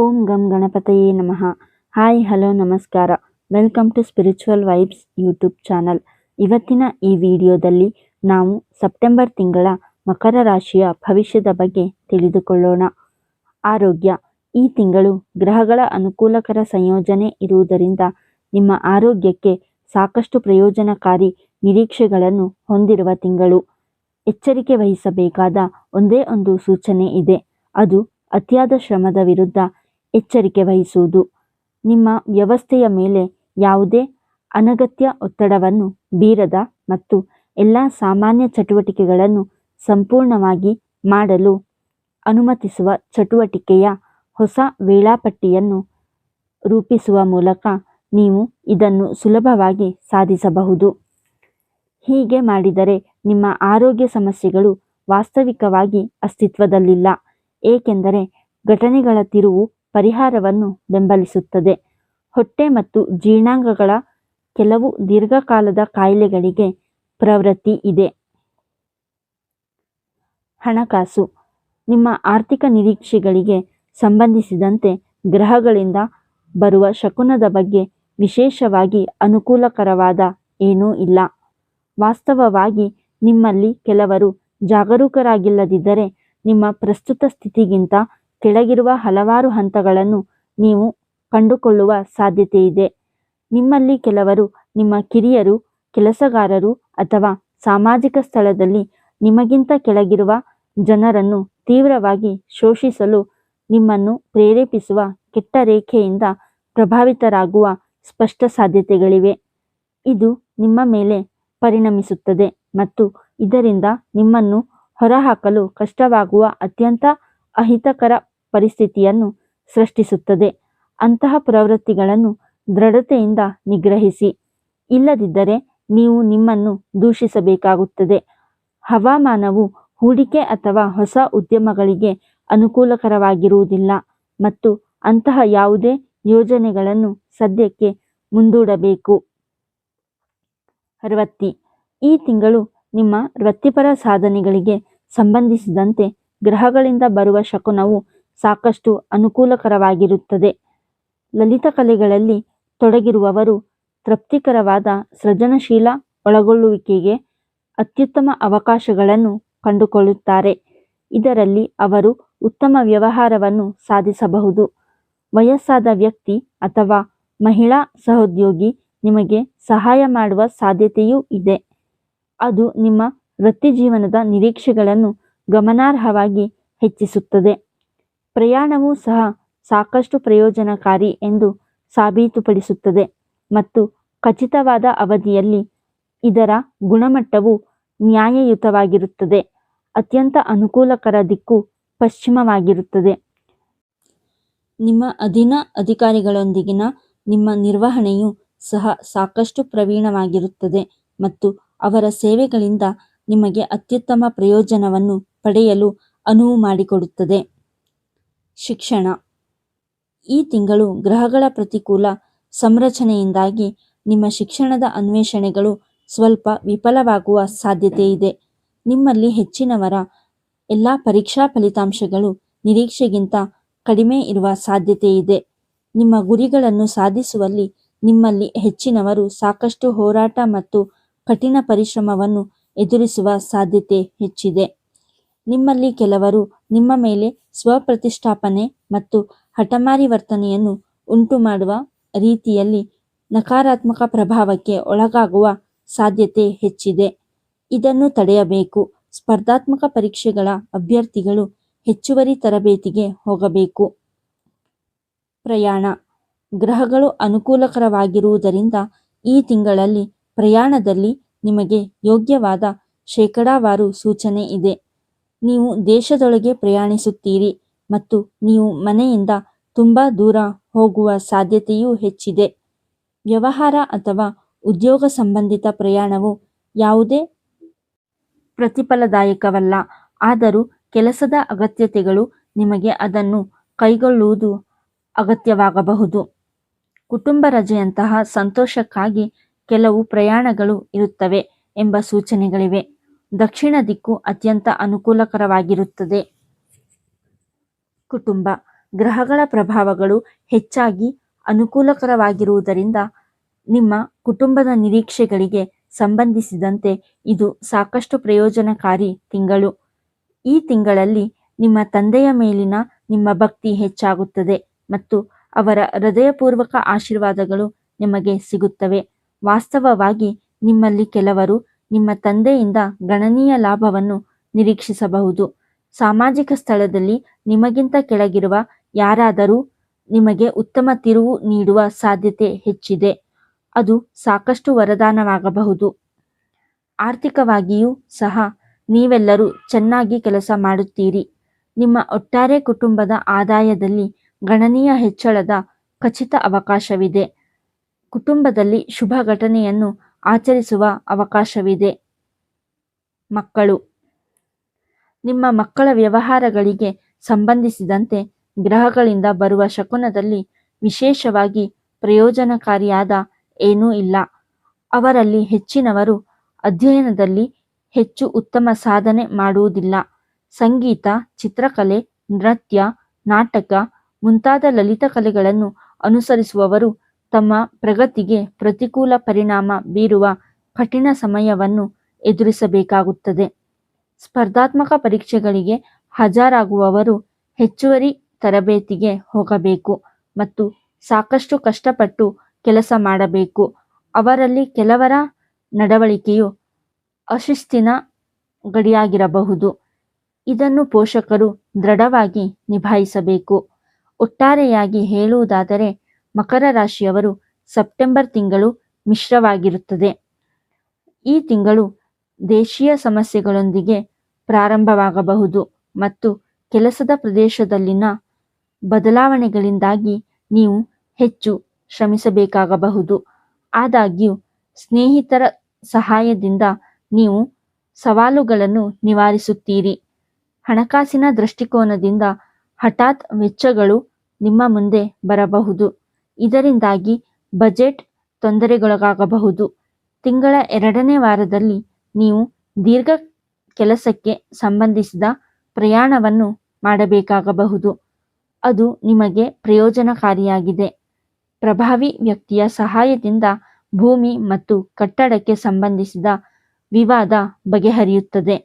ಓಂ ಗಂ ಗಣಪತಯೇ ನಮಃ. ಹಾಯ್, ಹಲೋ, ನಮಸ್ಕಾರ. Welcome to spiritual vibes YouTube channel. ಇವತ್ತಿನ ಈ ವಿಡಿಯೋದಲ್ಲಿ ನಾವು ಸೆಪ್ಟೆಂಬರ್ ತಿಂಗಳ ಮಕರ ರಾಶಿಯ ಭವಿಷ್ಯದ ಬಗ್ಗೆ ತಿಳಿದುಕೊಳ್ಳೋಣ. ಆರೋಗ್ಯ. ಈ ತಿಂಗಳು ಗ್ರಹಗಳ ಅನುಕೂಲಕರ ಸಂಯೋಜನೆ ಇರುವುದರಿಂದ ನಿಮ್ಮ ಆರೋಗ್ಯಕ್ಕೆ ಸಾಕಷ್ಟು ಪ್ರಯೋಜನಕಾರಿ ನಿರೀಕ್ಷೆಗಳನ್ನು ಹೊಂದಿರುವ ತಿಂಗಳು. ಎಚ್ಚರಿಕೆ ವಹಿಸಬೇಕಾದ ಒಂದೇ ಒಂದು ಸೂಚನೆ ಇದೆ. ಅದು ಅತಿಯಾದ ಶ್ರಮದ ವಿರುದ್ಧ ಎಚ್ಚರಿಕೆ ವಹಿಸುವುದು. ನಿಮ್ಮ ವ್ಯವಸ್ಥೆಯ ಮೇಲೆ ಯಾವುದೇ ಅನಗತ್ಯ ಒತ್ತಡವನ್ನು ಬೀರದ ಮತ್ತು ಎಲ್ಲ ಸಾಮಾನ್ಯ ಚಟುವಟಿಕೆಗಳನ್ನು ಸಂಪೂರ್ಣವಾಗಿ ಮಾಡಲು ಅನುಮತಿಸುವ ಚಟುವಟಿಕೆಯ ಹೊಸ ವೇಳಾಪಟ್ಟಿಯನ್ನು ರೂಪಿಸುವ ಮೂಲಕ ನೀವು ಇದನ್ನು ಸುಲಭವಾಗಿ ಸಾಧಿಸಬಹುದು. ಹೀಗೆ ಮಾಡಿದರೆ ನಿಮ್ಮ ಆರೋಗ್ಯ ಸಮಸ್ಯೆಗಳು ವಾಸ್ತವಿಕವಾಗಿ ಅಸ್ತಿತ್ವದಲ್ಲಿಲ್ಲ. ಏಕೆಂದರೆ ಘಟನೆಗಳ ತಿರುವು ಪರಿಹಾರವನ್ನು ಬೆಂಬಲಿಸುತ್ತದೆ. ಹೊಟ್ಟೆ ಮತ್ತು ಜೀರ್ಣಾಂಗಗಳ ಕೆಲವು ದೀರ್ಘಕಾಲದ ಕಾಯಿಲೆಗಳಿಗೆ ಪ್ರವೃತ್ತಿ ಇದೆ. ಹಣಕಾಸು. ನಿಮ್ಮ ಆರ್ಥಿಕ ನಿರೀಕ್ಷೆಗಳಿಗೆ ಸಂಬಂಧಿಸಿದಂತೆ ಗ್ರಹಗಳಿಂದ ಬರುವ ಶಕುನದ ಬಗ್ಗೆ ವಿಶೇಷವಾಗಿ ಅನುಕೂಲಕರವಾದ ಏನೂ ಇಲ್ಲ. ವಾಸ್ತವವಾಗಿ ನಿಮ್ಮಲ್ಲಿ ಕೆಲವರು ಜಾಗರೂಕರಾಗಿಲ್ಲದಿದ್ದರೆ ನಿಮ್ಮ ಪ್ರಸ್ತುತ ಸ್ಥಿತಿಗಿಂತ ಕೆಳಗಿರುವ ಹಲವಾರು ಹಂತಗಳನ್ನು ನೀವು ಕಂಡುಕೊಳ್ಳುವ ಸಾಧ್ಯತೆ ಇದೆ ನಿಮ್ಮಲ್ಲಿ ಕೆಲವರು, ನಿಮ್ಮ ಕಿರಿಯರು, ಕೆಲಸಗಾರರು ಅಥವಾ ಸಾಮಾಜಿಕ ಸ್ಥಳದಲ್ಲಿ ನಿಮಗಿಂತ ಕೆಳಗಿರುವ ಜನರನ್ನು ತೀವ್ರವಾಗಿ ಶೋಷಿಸಲು ನಿಮ್ಮನ್ನು ಪ್ರೇರೇಪಿಸುವ ಕೆಟ್ಟ ರೇಖೆಯಿಂದ ಪ್ರಭಾವಿತರಾಗುವ ಸ್ಪಷ್ಟ ಸಾಧ್ಯತೆಗಳಿವೆ. ಇದು ನಿಮ್ಮ ಮೇಲೆ ಪರಿಣಮಿಸುತ್ತದೆ ಮತ್ತು ಇದರಿಂದ ನಿಮ್ಮನ್ನು ಹೊರಹಾಕಲು ಕಷ್ಟವಾಗುವ ಅತ್ಯಂತ ಅಹಿತಕರ ಪರಿಸ್ಥಿತಿಯನ್ನು ಸೃಷ್ಟಿಸುತ್ತದೆ. ಅಂತಹ ಪ್ರವೃತ್ತಿಗಳನ್ನು ದೃಢತೆಯಿಂದ ನಿಗ್ರಹಿಸಿ. ಇಲ್ಲದಿದ್ದರೆ ನೀವು ನಿಮ್ಮನ್ನು ದೂಷಿಸಬೇಕಾಗುತ್ತದೆ. ಹವಾಮಾನವು ಹೂಡಿಕೆ ಅಥವಾ ಹೊಸ ಉದ್ಯಮಗಳಿಗೆ ಅನುಕೂಲಕರವಾಗಿರುವುದಿಲ್ಲ ಮತ್ತು ಅಂತಹ ಯಾವುದೇ ಯೋಜನೆಗಳನ್ನು ಸದ್ಯಕ್ಕೆ ಮುಂದೂಡಬೇಕು. ವೃತ್ತಿ ಈ ತಿಂಗಳು ನಿಮ್ಮ ವೃತ್ತಿಪರ ಸಾಧನೆಗಳಿಗೆ ಸಂಬಂಧಿಸಿದಂತೆ ಗ್ರಹಗಳಿಂದ ಬರುವ ಶಕುನವು ಸಾಕಷ್ಟು ಅನುಕೂಲಕರವಾಗಿರುತ್ತದೆ. ಲಲಿತ ಕಲೆಗಳಲ್ಲಿ ತೊಡಗಿರುವವರು ತೃಪ್ತಿಕರವಾದ ಸೃಜನಶೀಲ ಒಳಗೊಳ್ಳುವಿಕೆಗೆ ಅತ್ಯುತ್ತಮ ಅವಕಾಶಗಳನ್ನು ಕಂಡುಕೊಳ್ಳುತ್ತಾರೆ. ಇದರಲ್ಲಿ ಅವರು ಉತ್ತಮ ವ್ಯವಹಾರವನ್ನು ಸಾಧಿಸಬಹುದು. ವಯಸ್ಸಾದ ವ್ಯಕ್ತಿ ಅಥವಾ ಮಹಿಳಾ ಸಹೋದ್ಯೋಗಿ ನಿಮಗೆ ಸಹಾಯ ಮಾಡುವ ಸಾಧ್ಯತೆಯೂ ಇದೆ. ಅದು ನಿಮ್ಮ ವೃತ್ತಿಜೀವನದ ನಿರೀಕ್ಷೆಗಳನ್ನು ಗಮನಾರ್ಹವಾಗಿ ಹೆಚ್ಚಿಸುತ್ತದೆ. ಪ್ರಯಾಣವೂ ಸಹ ಸಾಕಷ್ಟು ಪ್ರಯೋಜನಕಾರಿ ಎಂದು ಸಾಬೀತುಪಡಿಸುತ್ತದೆ ಮತ್ತು ಖಚಿತವಾದ ಅವಧಿಯಲ್ಲಿ ಇದರ ಗುಣಮಟ್ಟವು ನ್ಯಾಯಯುತವಾಗಿರುತ್ತದೆ. ಅತ್ಯಂತ ಅನುಕೂಲಕರ ದಿಕ್ಕು ಪಶ್ಚಿಮವಾಗಿರುತ್ತದೆ. ನಿಮ್ಮ ಅಧೀನ ಅಧಿಕಾರಿಗಳೊಂದಿಗಿನ ನಿಮ್ಮ ನಿರ್ವಹಣೆಯು ಸಹ ಸಾಕಷ್ಟು ಪ್ರವೀಣವಾಗಿರುತ್ತದೆ ಮತ್ತು ಅವರ ಸೇವೆಗಳಿಂದ ನಿಮಗೆ ಅತ್ಯುತ್ತಮ ಪ್ರಯೋಜನವನ್ನು ಪಡೆಯಲು ಅನುವು ಮಾಡಿಕೊಡುತ್ತದೆ. ಶಿಕ್ಷಣ. ಈ ತಿಂಗಳು ಗ್ರಹಗಳ ಪ್ರತಿಕೂಲ ಸಂರಚನೆಯಿಂದಾಗಿ ನಿಮ್ಮ ಶಿಕ್ಷಣದ ಅನ್ವೇಷಣೆಗಳು ಸ್ವಲ್ಪ ವಿಫಲವಾಗುವ ಸಾಧ್ಯತೆ ಇದೆ. ನಿಮ್ಮಲ್ಲಿ ಹೆಚ್ಚಿನವರ ಎಲ್ಲ ಪರೀಕ್ಷಾ ಫಲಿತಾಂಶಗಳು ನಿರೀಕ್ಷೆಗಿಂತ ಕಡಿಮೆ ಇರುವ ಸಾಧ್ಯತೆ ಇದೆ. ನಿಮ್ಮ ಗುರಿಗಳನ್ನು ಸಾಧಿಸುವಲ್ಲಿ ನಿಮ್ಮಲ್ಲಿ ಹೆಚ್ಚಿನವರು ಸಾಕಷ್ಟು ಹೋರಾಟ ಮತ್ತು ಕಠಿಣ ಪರಿಶ್ರಮವನ್ನು ಎದುರಿಸುವ ಸಾಧ್ಯತೆ ಹೆಚ್ಚಿದೆ. ನಿಮ್ಮಲ್ಲಿ ಕೆಲವರು ನಿಮ್ಮ ಮೇಲೆ ಸ್ವಪ್ರತಿಷ್ಠಾಪನೆ ಮತ್ತು ಹಠಮಾರಿ ವರ್ತನೆಯನ್ನು ಉಂಟು ಮಾಡುವ ರೀತಿಯಲ್ಲಿ ನಕಾರಾತ್ಮಕ ಪ್ರಭಾವಕ್ಕೆ ಒಳಗಾಗುವ ಸಾಧ್ಯತೆ ಹೆಚ್ಚಿದೆ. ಇದನ್ನು ತಡೆಯಬೇಕು. ಸ್ಪರ್ಧಾತ್ಮಕ ಪರೀಕ್ಷೆಗಳ ಅಭ್ಯರ್ಥಿಗಳು ಹೆಚ್ಚುವರಿ ತರಬೇತಿಗೆ ಹೋಗಬೇಕು. ಪ್ರಯಾಣ. ಗ್ರಹಗಳು ಅನುಕೂಲಕರವಾಗಿರುವುದರಿಂದ ಈ ತಿಂಗಳಲ್ಲಿ ಪ್ರಯಾಣದಲ್ಲಿ ನಿಮಗೆ ಯೋಗ್ಯವಾದ ಶೇಕಡಾವಾರು ಸೂಚನೆ ಇದೆ. ನೀವು ದೇಶದೊಳಗೆ ಪ್ರಯಾಣಿಸುತ್ತೀರಿ ಮತ್ತು ನೀವು ಮನೆಯಿಂದ ತುಂಬ ದೂರ ಹೋಗುವ ಸಾಧ್ಯತೆಯೂ ಹೆಚ್ಚಿದೆ. ವ್ಯವಹಾರ ಅಥವಾ ಉದ್ಯೋಗ ಸಂಬಂಧಿತ ಪ್ರಯಾಣವು ಯಾವುದೇ ಪ್ರತಿಫಲದಾಯಕವಲ್ಲ, ಆದರೂ ಕೆಲಸದ ಅಗತ್ಯತೆಗಳು ನಿಮಗೆ ಅದನ್ನು ಕೈಗೊಳ್ಳುವುದು ಅಗತ್ಯವಾಗಬಹುದು. ಕುಟುಂಬ ರಜೆಯಂತಹ ಸಂತೋಷಕ್ಕಾಗಿ ಕೆಲವು ಪ್ರಯಾಣಗಳು ಇರುತ್ತವೆ ಎಂಬ ಸೂಚನೆಗಳಿವೆ. ದಕ್ಷಿಣ ದಿಕ್ಕು ಅತ್ಯಂತ ಅನುಕೂಲಕರವಾಗಿರುತ್ತದೆ. ಕುಟುಂಬ, ಗ್ರಹಗಳ ಪ್ರಭಾವಗಳು ಹೆಚ್ಚಾಗಿ ಅನುಕೂಲಕರವಾಗಿರುವುದರಿಂದ ನಿಮ್ಮ ಕುಟುಂಬದ ನಿರೀಕ್ಷೆಗಳಿಗೆ ಸಂಬಂಧಿಸಿದಂತೆ ಇದು ಸಾಕಷ್ಟು ಪ್ರಯೋಜನಕಾರಿ ತಿಂಗಳು. ಈ ತಿಂಗಳಲ್ಲಿ ನಿಮ್ಮ ತಂದೆಯ ಮೇಲಿನ ನಿಮ್ಮ ಭಕ್ತಿ ಹೆಚ್ಚಾಗುತ್ತದೆ ಮತ್ತು ಅವರ ಹೃದಯಪೂರ್ವಕ ಆಶೀರ್ವಾದಗಳು ನಿಮಗೆ ಸಿಗುತ್ತವೆ. ವಾಸ್ತವವಾಗಿ ನಿಮ್ಮಲ್ಲಿ ಕೆಲವರು ನಿಮ್ಮ ತಂದೆಯಿಂದ ಗಣನೀಯ ಲಾಭವನ್ನು ನಿರೀಕ್ಷಿಸಬಹುದು. ಸಾಮಾಜಿಕ ಸ್ಥಳದಲ್ಲಿ ನಿಮಗಿಂತ ಕೆಳಗಿರುವ ಯಾರಾದರೂ ನಿಮಗೆ ಉತ್ತಮ ತಿರುವು ನೀಡುವ ಸಾಧ್ಯತೆ ಹೆಚ್ಚಿದೆ. ಅದು ಸಾಕಷ್ಟು ವರದಾನವಾಗಬಹುದು. ಆರ್ಥಿಕವಾಗಿಯೂ ಸಹ ನೀವೆಲ್ಲರೂ ಚೆನ್ನಾಗಿ ಕೆಲಸ ಮಾಡುತ್ತೀರಿ. ನಿಮ್ಮ ಒಟ್ಟಾರೆ ಕುಟುಂಬದ ಆದಾಯದಲ್ಲಿ ಗಣನೀಯ ಹೆಚ್ಚಳದ ಖಚಿತ ಅವಕಾಶವಿದೆ. ಕುಟುಂಬದಲ್ಲಿ ಶುಭ ಘಟನೆಯನ್ನು ಆಚರಿಸುವ ಅವಕಾಶವಿದೆ. ಮಕ್ಕಳು. ನಿಮ್ಮ ಮಕ್ಕಳ ವ್ಯವಹಾರಗಳಿಗೆ ಸಂಬಂಧಿಸಿದಂತೆ ಗ್ರಹಗಳಿಂದ ಬರುವ ಶಕುನದಲ್ಲಿ ವಿಶೇಷವಾಗಿ ಪ್ರಯೋಜನಕಾರಿಯಾದ ಏನೂ ಇಲ್ಲ. ಅವರಲ್ಲಿ ಹೆಚ್ಚಿನವರು ಅಧ್ಯಯನದಲ್ಲಿ ಹೆಚ್ಚು ಉತ್ತಮ ಸಾಧನೆ ಮಾಡುವುದಿಲ್ಲ. ಸಂಗೀತ, ಚಿತ್ರಕಲೆ, ನೃತ್ಯ, ನಾಟಕ ಮುಂತಾದ ಲಲಿತ ಕಲೆಗಳನ್ನು ಅನುಸರಿಸುವವರು ತಮ್ಮ ಪ್ರಗತಿಗೆ ಪ್ರತಿಕೂಲ ಪರಿಣಾಮ ಬೀರುವ ಕಠಿಣ ಸಮಯವನ್ನು ಎದುರಿಸಬೇಕಾಗುತ್ತದೆ. ಸ್ಪರ್ಧಾತ್ಮಕ ಪರೀಕ್ಷೆಗಳಿಗೆ ಹಾಜರಾಗುವವರು ಹೆಚ್ಚುವರಿ ತರಬೇತಿಗೆ ಹೋಗಬೇಕು ಮತ್ತು ಸಾಕಷ್ಟು ಕಷ್ಟಪಟ್ಟು ಕೆಲಸ ಮಾಡಬೇಕು. ಅವರಲ್ಲಿ ಕೆಲವರ ನಡವಳಿಕೆಯು ಅಶಿಸ್ತಿನ ಗಡಿಯಾಗಿರಬಹುದು. ಇದನ್ನು ಪೋಷಕರು ದೃಢವಾಗಿ ನಿಭಾಯಿಸಬೇಕು. ಒಟ್ಟಾರೆಯಾಗಿ ಹೇಳುವುದಾದರೆ ಮಕರ ರಾಶಿಯವರು ಸೆಪ್ಟೆಂಬರ್ ತಿಂಗಳು ಮಿಶ್ರವಾಗಿರುತ್ತದೆ. ಈ ತಿಂಗಳು ದೇಶೀಯ ಸಮಸ್ಯೆಗಳೊಂದಿಗೆ ಪ್ರಾರಂಭವಾಗಬಹುದು ಮತ್ತು ಕೆಲಸದ ಪ್ರದೇಶದಲ್ಲಿನ ಬದಲಾವಣೆಗಳಿಂದಾಗಿ ನೀವು ಹೆಚ್ಚು ಶ್ರಮಿಸಬೇಕಾಗಬಹುದು. ಆದಾಗ್ಯೂ, ಸ್ನೇಹಿತರ ಸಹಾಯದಿಂದ ನೀವು ಸವಾಲುಗಳನ್ನು ನಿವಾರಿಸುತ್ತೀರಿ. ಹಣಕಾಸಿನ ದೃಷ್ಟಿಕೋನದಿಂದ ಹಠಾತ್ ವೆಚ್ಚಗಳು ನಿಮ್ಮ ಮುಂದೆ ಬರಬಹುದು. ಇದರಿಂದಾಗಿ ಬಜೆಟ್ ತೊಂದರೆಗೊಳಗಾಗಬಹುದು. ತಿಂಗಳ ಎರಡನೇ ವಾರದಲ್ಲಿ ನೀವು ದೀರ್ಘ ಕೆಲಸಕ್ಕೆ ಸಂಬಂಧಿಸಿದ ಪ್ರಯಾಣವನ್ನು ಮಾಡಬೇಕಾಗಬಹುದು. ಅದು ನಿಮಗೆ ಪ್ರಯೋಜನಕಾರಿಯಾಗಿದೆ. ಪ್ರಭಾವಿ ವ್ಯಕ್ತಿಯ ಸಹಾಯದಿಂದ ಭೂಮಿ ಮತ್ತು ಕಟ್ಟಡಕ್ಕೆ ಸಂಬಂಧಿಸಿದ ವಿವಾದ ಬಗೆಹರಿಯುತ್ತದೆ.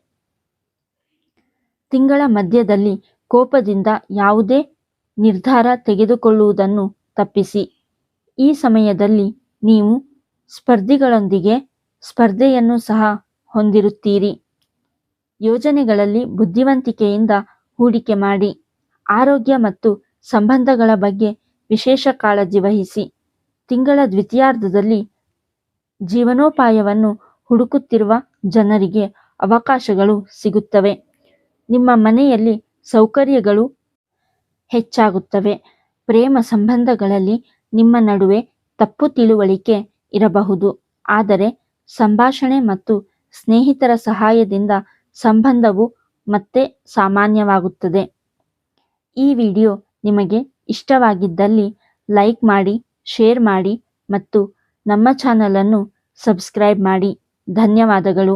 ತಿಂಗಳ ಮಧ್ಯದಲ್ಲಿ ಕೋಪದಿಂದ ಯಾವುದೇ ನಿರ್ಧಾರ ತೆಗೆದುಕೊಳ್ಳುವುದನ್ನು ತಪ್ಪಿಸಿ. ಈ ಸಮಯದಲ್ಲಿ ನೀವು ಸ್ಪರ್ಧಿಗಳೊಂದಿಗೆ ಸ್ಪರ್ಧೆಯನ್ನು ಸಹ ಹೊಂದಿರುತ್ತೀರಿ. ಯೋಜನೆಗಳಲ್ಲಿ ಬುದ್ಧಿವಂತಿಕೆಯಿಂದ ಹೂಡಿಕೆ ಮಾಡಿ, ಆರೋಗ್ಯ ಮತ್ತು ಸಂಬಂಧಗಳ ಬಗ್ಗೆ ವಿಶೇಷ ಕಾಳಜಿ ವಹಿಸಿ. ತಿಂಗಳ ದ್ವಿತೀಯಾರ್ಧದಲ್ಲಿ ಜೀವನೋಪಾಯವನ್ನು ಹುಡುಕುತ್ತಿರುವ ಜನರಿಗೆ ಅವಕಾಶಗಳು ಸಿಗುತ್ತವೆ. ನಿಮ್ಮ ಮನೆಯಲ್ಲಿ ಸೌಕರ್ಯಗಳು ಹೆಚ್ಚಾಗುತ್ತವೆ. ಪ್ರೇಮ ಸಂಬಂಧಗಳಲ್ಲಿ ನಿಮ್ಮ ನಡುವೆ ತಪ್ಪು ತಿಳುವಳಿಕೆ ಇರಬಹುದು. ಆದರೆ ಸಂಭಾಷಣೆ ಮತ್ತು ಸ್ನೇಹಿತರ ಸಹಾಯದಿಂದ ಸಂಬಂಧವು ಮತ್ತೆ ಸಾಮಾನ್ಯವಾಗುತ್ತದೆ. ಈ ವಿಡಿಯೋ ನಿಮಗೆ ಇಷ್ಟವಾಗಿದ್ದಲ್ಲಿ ಲೈಕ್ ಮಾಡಿ, ಶೇರ್ ಮಾಡಿ ಮತ್ತು ನಮ್ಮ ಚಾನಲನ್ನು ಸಬ್ಸ್ಕ್ರೈಬ್ ಮಾಡಿ. ಧನ್ಯವಾದಗಳು.